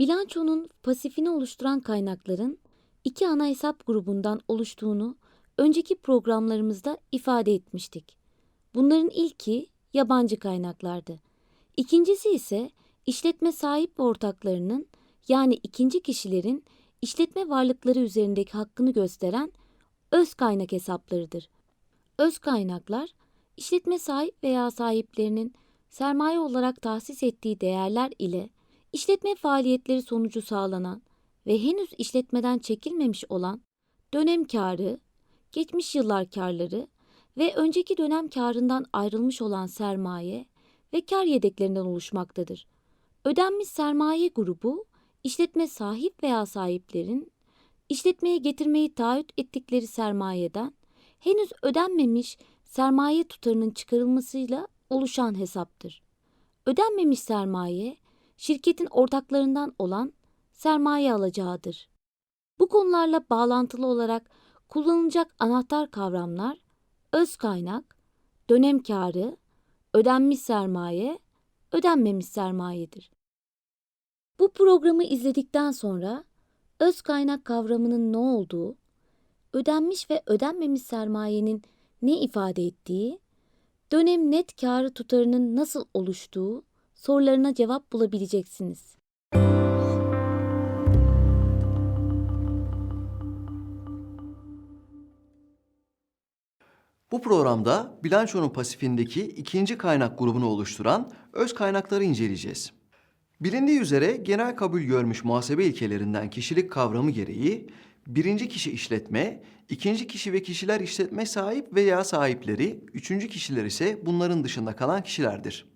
Bilançonun pasifini oluşturan kaynakların iki ana hesap grubundan oluştuğunu önceki programlarımızda ifade etmiştik. Bunların ilki yabancı kaynaklardı. İkincisi ise işletme sahip ortaklarının yani ikinci kişilerin işletme varlıkları üzerindeki hakkını gösteren öz kaynak hesaplarıdır. Öz kaynaklar, işletme sahip veya sahiplerinin sermaye olarak tahsis ettiği değerler ile işletme faaliyetleri sonucu sağlanan ve henüz işletmeden çekilmemiş olan dönem karı, geçmiş yıllar karları ve önceki dönem karından ayrılmış olan sermaye ve kar yedeklerinden oluşmaktadır. Ödenmiş sermaye grubu, işletme sahip veya sahiplerin işletmeye getirmeyi taahhüt ettikleri sermayeden henüz ödenmemiş sermaye tutarının çıkarılmasıyla oluşan hesaptır. Ödenmemiş sermaye, şirketin ortaklarından olan sermaye alacağıdır. Bu konularla bağlantılı olarak kullanılacak anahtar kavramlar öz kaynak, dönem karı, ödenmiş sermaye, ödenmemiş sermayedir. Bu programı izledikten sonra öz kaynak kavramının ne olduğu, ödenmiş ve ödenmemiş sermayenin ne ifade ettiği, dönem net karı tutarının nasıl oluştuğu sorularına cevap bulabileceksiniz. Bu programda bilançonun pasifindeki ikinci kaynak grubunu oluşturan öz kaynakları inceleyeceğiz. Bilindiği üzere genel kabul görmüş muhasebe ilkelerinden kişilik kavramı gereği birinci kişi işletme, ikinci kişi ve kişiler işletme sahip veya sahipleri, üçüncü kişiler ise bunların dışında kalan kişilerdir.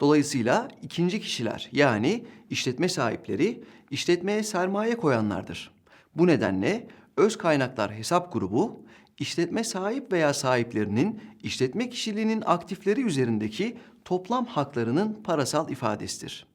Dolayısıyla ikinci kişiler yani işletme sahipleri işletmeye sermaye koyanlardır. Bu nedenle öz kaynaklar hesap grubu işletme sahip veya sahiplerinin işletme kişiliğinin aktifleri üzerindeki toplam haklarının parasal ifadesidir.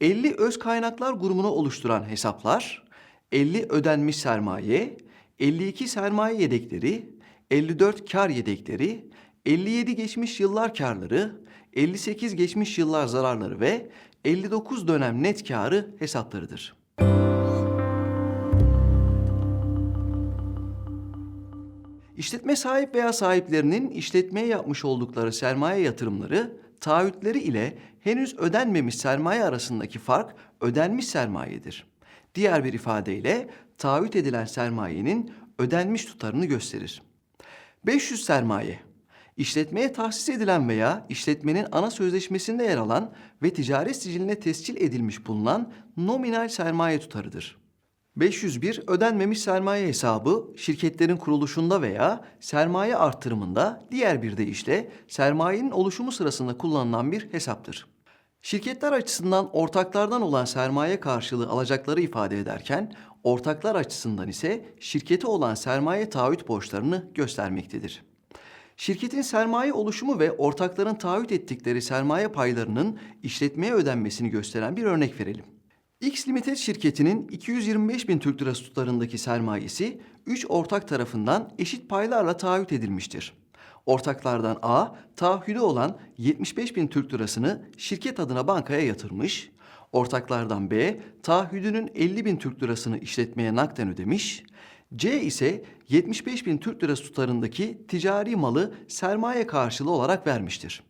50 öz kaynaklar grubunu oluşturan hesaplar, 50 ödenmiş sermaye, 52 sermaye yedekleri, 54 kar yedekleri, 57 geçmiş yıllar karları, 58 geçmiş yıllar zararları ve 59 dönem net karı hesaplarıdır. İşletme sahip veya sahiplerinin işletmeye yapmış oldukları sermaye yatırımları, taahhütleri ile henüz ödenmemiş sermaye arasındaki fark ödenmiş sermayedir. Diğer bir ifadeyle taahhüt edilen sermayenin ödenmiş tutarını gösterir. 500 sermaye İşletmeye tahsis edilen veya işletmenin ana sözleşmesinde yer alan ve ticaret siciline tescil edilmiş bulunan nominal sermaye tutarıdır. 501 ödenmemiş sermaye hesabı şirketlerin kuruluşunda veya sermaye artırımında diğer bir deyişle sermayenin oluşumu sırasında kullanılan bir hesaptır. Şirketler açısından ortaklardan olan sermaye karşılığı alacakları ifade ederken ortaklar açısından ise şirkete olan sermaye taahhüt borçlarını göstermektedir. Şirketin sermaye oluşumu ve ortakların taahhüt ettikleri sermaye paylarının işletmeye ödenmesini gösteren bir örnek verelim. X Limited şirketinin 225 bin Türk lirası tutarındaki sermayesi 3 ortak tarafından eşit paylarla taahhüt edilmiştir. Ortaklardan A, taahhüdü olan 75 bin Türk lirasını şirket adına bankaya yatırmış. Ortaklardan B, taahhüdünün 50 bin Türk lirasını işletmeye nakden ödemiş. C ise 75 bin Türk lirası tutarındaki ticari malı sermaye karşılığı olarak vermiştir.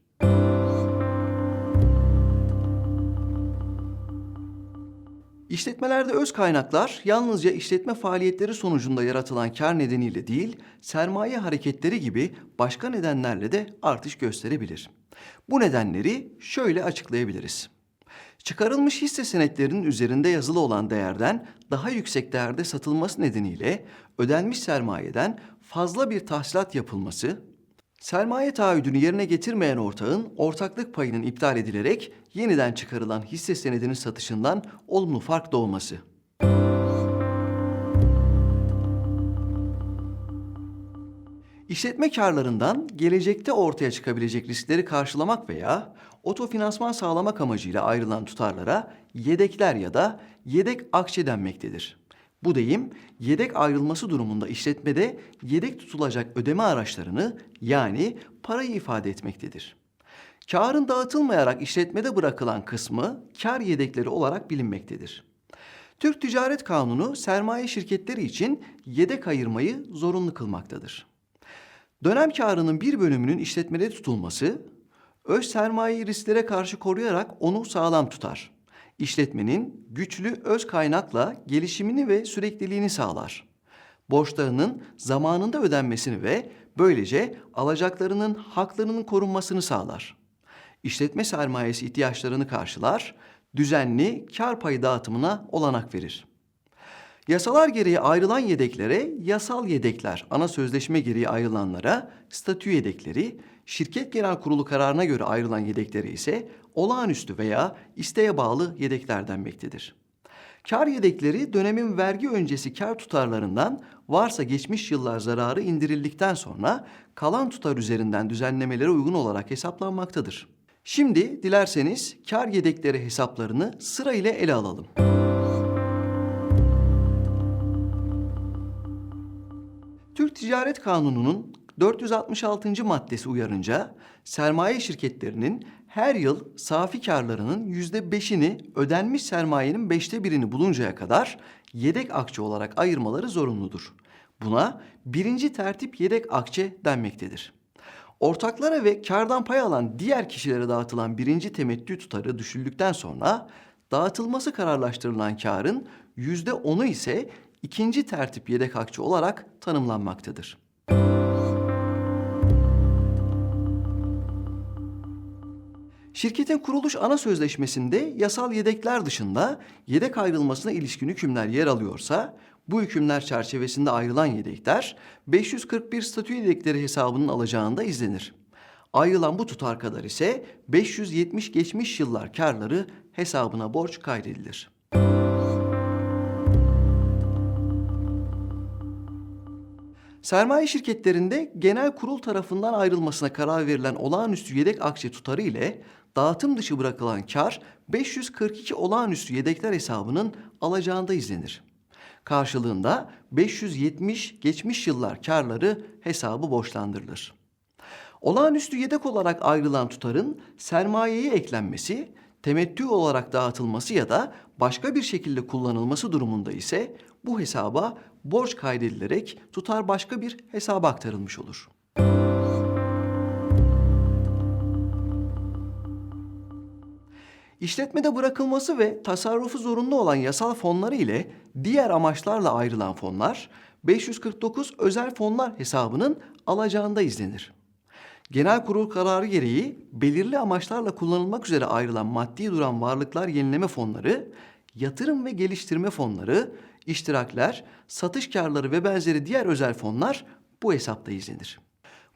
İşletmelerde öz kaynaklar yalnızca işletme faaliyetleri sonucunda yaratılan kar nedeniyle değil, sermaye hareketleri gibi başka nedenlerle de artış gösterebilir. Bu nedenleri şöyle açıklayabiliriz. Çıkarılmış hisse senetlerinin üzerinde yazılı olan değerden daha yüksek değerde satılması nedeniyle ödenmiş sermayeden fazla bir tahsilat yapılması, sermaye taahhüdünü yerine getirmeyen ortağın ortaklık payının iptal edilerek yeniden çıkarılan hisse senedinin satışından olumlu fark doğması. İşletme karlarından gelecekte ortaya çıkabilecek riskleri karşılamak veya otofinansman sağlamak amacıyla ayrılan tutarlara yedekler ya da yedek akçe denmektedir. Bu deyim yedek ayrılması durumunda işletmede yedek tutulacak ödeme araçlarını yani parayı ifade etmektedir. Karın dağıtılmayarak işletmede bırakılan kısmı kar yedekleri olarak bilinmektedir. Türk Ticaret Kanunu sermaye şirketleri için yedek ayırmayı zorunlu kılmaktadır. Dönem karının bir bölümünün işletmede tutulması, öz sermayeyi risklere karşı koruyarak onu sağlam tutar. İşletmenin güçlü öz kaynakla gelişimini ve sürekliliğini sağlar. Borçlarının zamanında ödenmesini ve böylece alacaklarının haklarının korunmasını sağlar. İşletme sermayesi ihtiyaçlarını karşılar, düzenli kar payı dağıtımına olanak verir. Yasalar gereği ayrılan yedeklere yasal yedekler, ana sözleşme gereği ayrılanlara statü yedekleri, şirket genel kurulu kararına göre ayrılan yedeklere ise olağanüstü veya isteğe bağlı yedekler denmektedir. Kar yedekleri dönemin vergi öncesi kar tutarlarından varsa geçmiş yıllar zararı indirildikten sonra kalan tutar üzerinden düzenlemelere uygun olarak hesaplanmaktadır. Şimdi dilerseniz kar yedekleri hesaplarını sırayla ele alalım. Ticaret Kanunu'nun 466. maddesi uyarınca sermaye şirketlerinin her yıl safi karlarının %5'ini ödenmiş sermayenin beşte birini buluncaya kadar yedek akçe olarak ayırmaları zorunludur. Buna birinci tertip yedek akçe denmektedir. Ortaklara ve kardan pay alan diğer kişilere dağıtılan birinci temettü tutarı düşüldükten sonra dağıtılması kararlaştırılan karın yüzde onu ise ikinci tertip yedek akçe olarak tanımlanmaktadır. Şirketin kuruluş ana sözleşmesinde yasal yedekler dışında yedek ayrılmasına ilişkin hükümler yer alıyorsa bu hükümler çerçevesinde ayrılan yedekler 541 statü yedekleri hesabının alacağında izlenir. Ayrılan bu tutar kadar ise 570 geçmiş yıllar karları hesabına borç kaydedilir. Sermaye şirketlerinde genel kurul tarafından ayrılmasına karar verilen olağanüstü yedek akçe tutarı ile dağıtım dışı bırakılan kar 542 olağanüstü yedekler hesabının alacağında izlenir. Karşılığında 570 geçmiş yıllar karları hesabı borçlandırılır. Olağanüstü yedek olarak ayrılan tutarın sermayeye eklenmesi, temettü olarak dağıtılması ya da başka bir şekilde kullanılması durumunda ise bu hesaba borç kaydedilerek tutar başka bir hesaba aktarılmış olur. İşletmede bırakılması ve tasarrufu zorunlu olan yasal fonları ile diğer amaçlarla ayrılan fonlar 549 özel fonlar hesabının alacağında izlenir. Genel kurul kararı gereği belirli amaçlarla kullanılmak üzere ayrılan maddi duran varlıklar yenileme fonları, yatırım ve geliştirme fonları, iştirakler, satış karları ve benzeri diğer özel fonlar bu hesapta izlenir.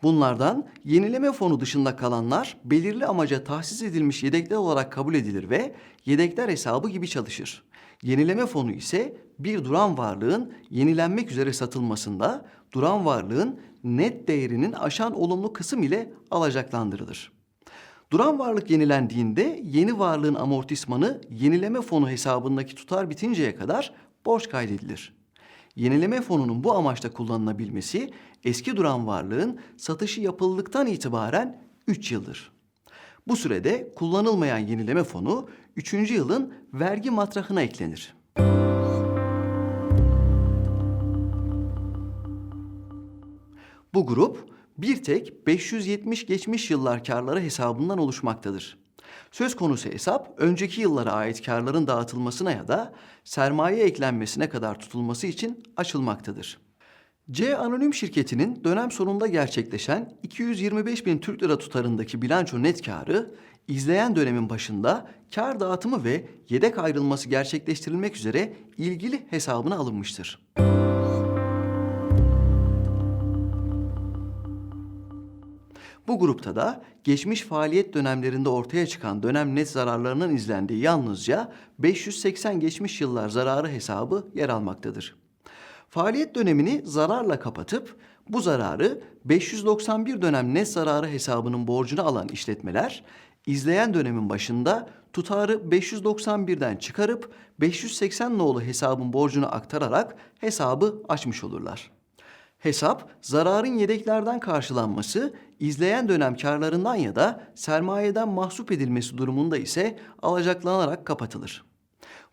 Bunlardan yenileme fonu dışında kalanlar belirli amaca tahsis edilmiş yedekler olarak kabul edilir ve yedekler hesabı gibi çalışır. Yenileme fonu ise bir duran varlığın yenilenmek üzere satılmasında duran varlığın net değerinin aşan olumlu kısım ile alacaklandırılır. Duran varlık yenilendiğinde yeni varlığın amortismanı yenileme fonu hesabındaki tutar bitinceye kadar borç kaydedilir. Yenileme fonunun bu amaçla kullanılabilmesi eski duran varlığın satışı yapıldıktan itibaren 3 yıldır. Bu sürede kullanılmayan yenileme fonu 3. yılın vergi matrahına eklenir. Bu grup bir tek 570 geçmiş yıllar karları hesabından oluşmaktadır. Söz konusu hesap önceki yıllara ait karların dağıtılmasına ya da sermaye eklenmesine kadar tutulması için açılmaktadır. C Anonim şirketinin dönem sonunda gerçekleşen 225 bin Türk lira tutarındaki bilanço net karı izleyen dönemin başında kar dağıtımı ve yedek ayrılması gerçekleştirilmek üzere ilgili hesabına alınmıştır. Bu grupta da geçmiş faaliyet dönemlerinde ortaya çıkan dönem net zararlarının izlendiği yalnızca 580 geçmiş yıllar zararı hesabı yer almaktadır. Faaliyet dönemini zararla kapatıp bu zararı 591 dönem net zararı hesabının borcunu alan işletmeler izleyen dönemin başında tutarı 591'den çıkarıp 580 nolu hesabın borcunu aktararak hesabı açmış olurlar. Hesap zararın yedeklerden karşılanması izleyen dönem karlarından ya da sermayeden mahsup edilmesi durumunda ise alacaklanarak kapatılır.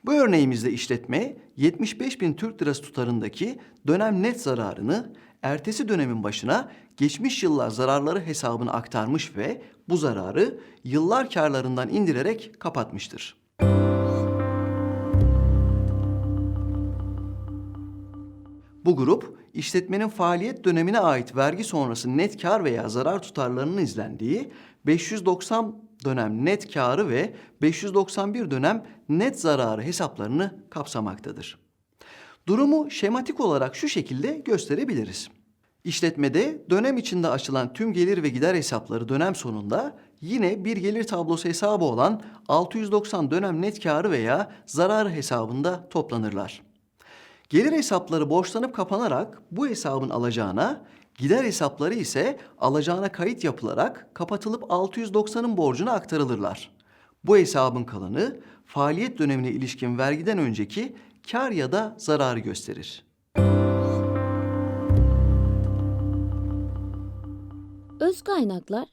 Bu örneğimizde işletme 75 bin Türk lirası tutarındaki dönem net zararını ertesi dönemin başına geçmiş yıllar zararları hesabına aktarmış ve bu zararı yıllar karlarından indirerek kapatmıştır. Bu grup işletmenin faaliyet dönemine ait vergi sonrası net kar veya zarar tutarlarının izlendiği 590 dönem net karı ve 591 dönem net zararı hesaplarını kapsamaktadır. Durumu şematik olarak şu şekilde gösterebiliriz. İşletmede dönem içinde açılan tüm gelir ve gider hesapları dönem sonunda yine bir gelir tablosu hesabı olan 690 dönem net karı veya zararı hesabında toplanırlar. Gelir hesapları borçlanıp kapanarak bu hesabın alacağına, gider hesapları ise alacağına kayıt yapılarak kapatılıp 690'ın borcuna aktarılırlar. Bu hesabın kalanı faaliyet dönemine ilişkin vergiden önceki kar ya da zararı gösterir. Öz kaynaklar,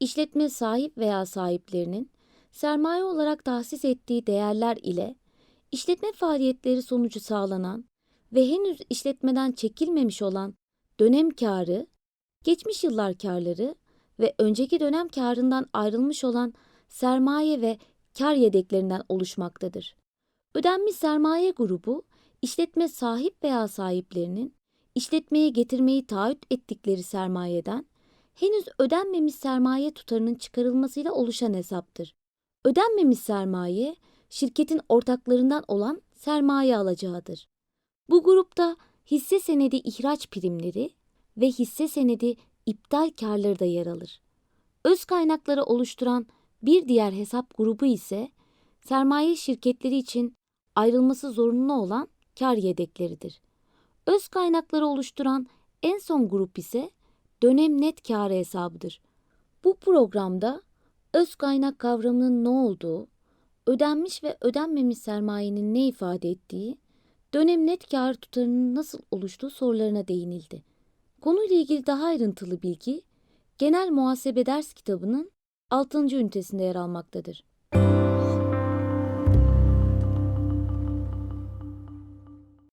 işletme sahip veya sahiplerinin sermaye olarak tahsis ettiği değerler ile işletme faaliyetleri sonucu sağlanan ve henüz işletmeden çekilmemiş olan dönem karı, geçmiş yıllar karları ve önceki dönem karından ayrılmış olan sermaye ve kar yedeklerinden oluşmaktadır. Ödenmiş sermaye grubu, işletme sahip veya sahiplerinin işletmeye getirmeyi taahhüt ettikleri sermayeden henüz ödenmemiş sermaye tutarının çıkarılmasıyla oluşan hesaptır. Ödenmemiş sermaye, şirketin ortaklarından olan sermaye alacağıdır. Bu grupta hisse senedi ihraç primleri ve hisse senedi iptal karları da yer alır. Öz kaynakları oluşturan bir diğer hesap grubu ise sermaye şirketleri için ayrılması zorunlu olan kar yedekleridir. Öz kaynakları oluşturan en son grup ise dönem net kârı hesabıdır. Bu programda öz kaynak kavramının ne olduğu, ödenmiş ve ödenmemiş sermayenin ne ifade ettiği, dönem net kâr tutarının nasıl oluştuğu sorularına değinildi. Konuyla ilgili daha ayrıntılı bilgi Genel Muhasebe Ders kitabının 6. ünitesinde yer almaktadır.